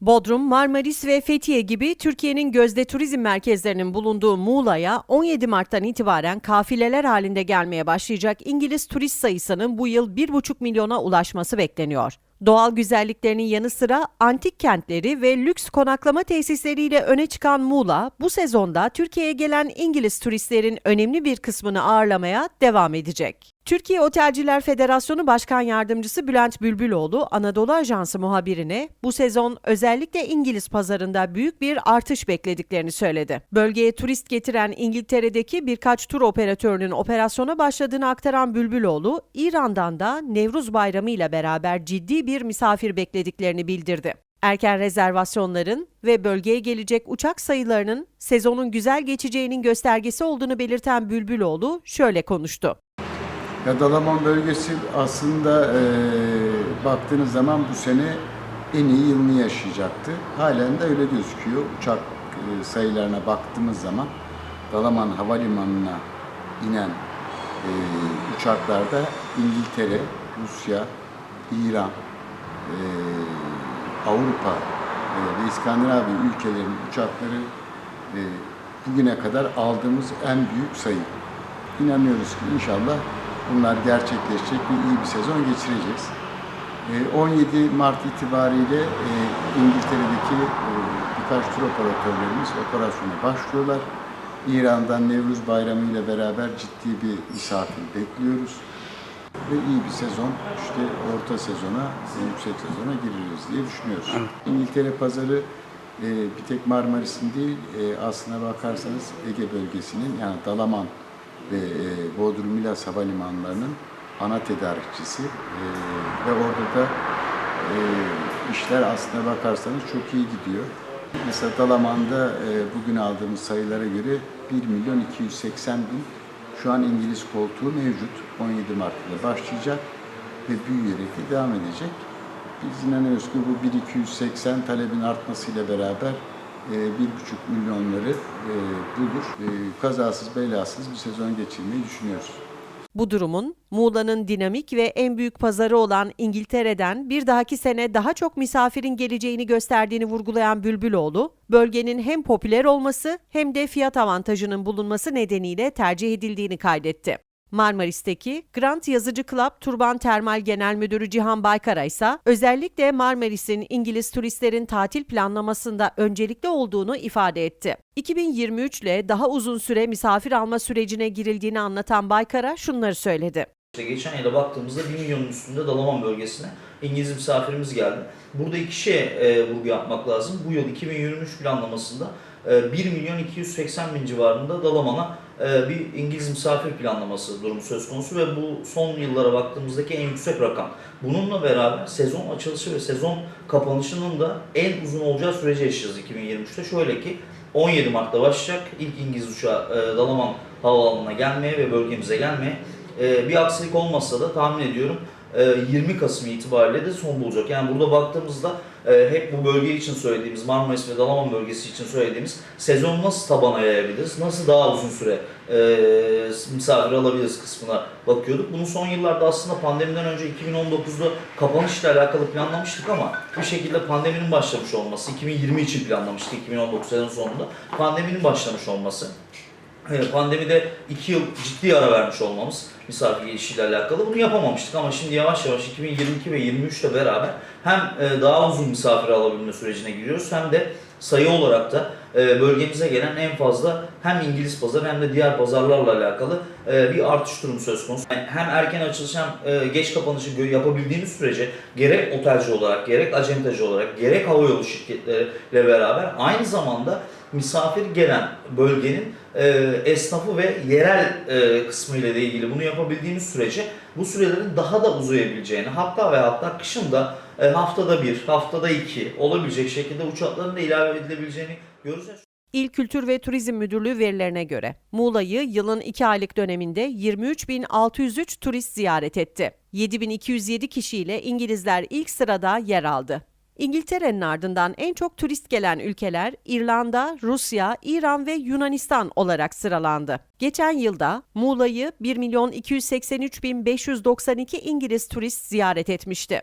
Bodrum, Marmaris ve Fethiye gibi Türkiye'nin gözde turizm merkezlerinin bulunduğu Muğla'ya 17 Mart'tan itibaren kafileler halinde gelmeye başlayacak İngiliz turist sayısının bu yıl 1,5 milyona ulaşması bekleniyor. Doğal güzelliklerinin yanı sıra antik kentleri ve lüks konaklama tesisleriyle öne çıkan Muğla, bu sezonda Türkiye'ye gelen İngiliz turistlerin önemli bir kısmını ağırlamaya devam edecek. Türkiye Otelciler Federasyonu Başkan Yardımcısı Bülent Bülbüloğlu, Anadolu Ajansı muhabirine bu sezon özellikle İngiliz pazarında büyük bir artış beklediklerini söyledi. Bölgeye turist getiren İngiltere'deki birkaç tur operatörünün operasyona başladığını aktaran Bülbüloğlu, İran'dan da Nevruz Bayramı ile beraber ciddi bir misafir beklediklerini bildirdi. Erken rezervasyonların ve bölgeye gelecek uçak sayılarının sezonun güzel geçeceğinin göstergesi olduğunu belirten Bülbüloğlu şöyle konuştu. Ya Dalaman bölgesi aslında e, baktığınız zaman bu sene en iyi yılını yaşayacaktı. Halen de öyle gözüküyor. Uçak e, sayılarına baktığımız zaman Dalaman Havalimanı'na inen e, uçaklarda İngiltere, Rusya, İran, e, Avrupa e, ve İskandinavya ülkelerin uçakları e, bugüne kadar aldığımız en büyük sayı. İnanıyoruz ki inşallah bunlar gerçekleşecek ve iyi bir sezon geçireceğiz. E, 17 Mart itibariyle e, İngiltere'deki e, birkaç tur operatörlerimiz operasyona başlıyorlar. İran'dan Nevruz Bayramı ile beraber ciddi bir misafir bekliyoruz. Ve iyi bir sezon, işte orta sezona, yüksek sezona gireriz diye düşünüyoruz. İngiltere pazarı e, bir tek Marmaris'in değil, e, aslına bakarsanız Ege bölgesinin yani Dalaman ve e, Bodrum Milas Havalimanlarının ana tedarikçisi E, ve orada da e, işler aslına bakarsanız çok iyi gidiyor. Mesela Dalaman'da e, bugün aldığımız sayılara göre 1 milyon 280 bin şu an İngiliz koltuğu mevcut. 17 Mart'ta başlayacak ve büyüyerek de devam edecek. Biz inanıyoruz ki bu 1280 talebin artmasıyla beraber e, 1,5 milyonları e, bulur. E, kazasız belasız bir sezon geçirmeyi düşünüyoruz. Bu durumun Muğla'nın dinamik ve en büyük pazarı olan İngiltere'den bir dahaki sene daha çok misafirin geleceğini gösterdiğini vurgulayan Bülbüloğlu, bölgenin hem popüler olması hem de fiyat avantajının bulunması nedeniyle tercih edildiğini kaydetti. Marmaris'teki Grand Yazıcı Club Turban Termal Genel Müdürü Cihan Baykara ise özellikle Marmaris'in İngiliz turistlerin tatil planlamasında öncelikli olduğunu ifade etti. 2023 ile daha uzun süre misafir alma sürecine girildiğini anlatan Baykara şunları söyledi. İşte geçen yıla baktığımızda 1 milyonun üstünde Dalaman bölgesine İngiliz misafirimiz geldi. Burada iki şeye e, vurgu yapmak lazım. Bu yıl 2023 planlamasında e, 1 milyon 280 bin civarında Dalaman'a bir İngiliz misafir planlaması durumu söz konusu ve bu son yıllara baktığımızdaki en yüksek rakam. Bununla beraber sezon açılışı ve sezon kapanışının da en uzun olacağı süreci yaşayacağız 2023'te. Şöyle ki 17 Mart'ta başlayacak ilk İngiliz uçağı e, Dalaman Havaalanı'na gelmeye ve bölgemize gelmeye e, bir aksilik olmazsa da tahmin ediyorum e, 20 Kasım itibariyle de son bulacak. Yani burada baktığımızda e, hep bu bölge için söylediğimiz Marmaris ve Dalaman bölgesi için söylediğimiz sezon nasıl tabana yayabiliriz, nasıl daha uzun süre e, misafir alabiliriz kısmına bakıyorduk. Bunu son yıllarda aslında pandemiden önce 2019'da kapanışla alakalı planlamıştık ama bir şekilde pandeminin başlamış olması, 2020 için planlamıştık 2019 sezon sonunda. Pandeminin başlamış olması Pandemide iki yıl ciddi ara vermiş olmamız misafir gelişiyle alakalı bunu yapamamıştık ama şimdi yavaş yavaş 2022 ve 23 ile beraber hem e, daha uzun misafir alabilme sürecine giriyoruz hem de sayı olarak da e, bölgemize gelen en fazla hem İngiliz pazarı hem de diğer pazarlarla alakalı e, bir artış durumu söz konusu. Yani hem erken açılış hem geç kapanışı yapabildiğimiz sürece gerek otelci olarak, gerek acentacı olarak, gerek havayolu şirketleriyle beraber aynı zamanda misafir gelen bölgenin e, esnafı ve yerel e, kısmı ile ilgili bunu yapabildiğimiz sürece bu sürelerin daha da uzayabileceğini hatta ve hatta kışın da e, haftada bir, haftada iki olabilecek şekilde uçakların da ilave edilebileceğini göreceğiz. İl Kültür ve Turizm Müdürlüğü verilerine göre Muğla'yı yılın 2 aylık döneminde 23.603 turist ziyaret etti. 7.207 kişiyle İngilizler ilk sırada yer aldı. İngiltere'nin ardından en çok turist gelen ülkeler İrlanda, Rusya, İran ve Yunanistan olarak sıralandı. Geçen yılda Muğla'yı 1 milyon 283 bin 592 İngiliz turist ziyaret etmişti.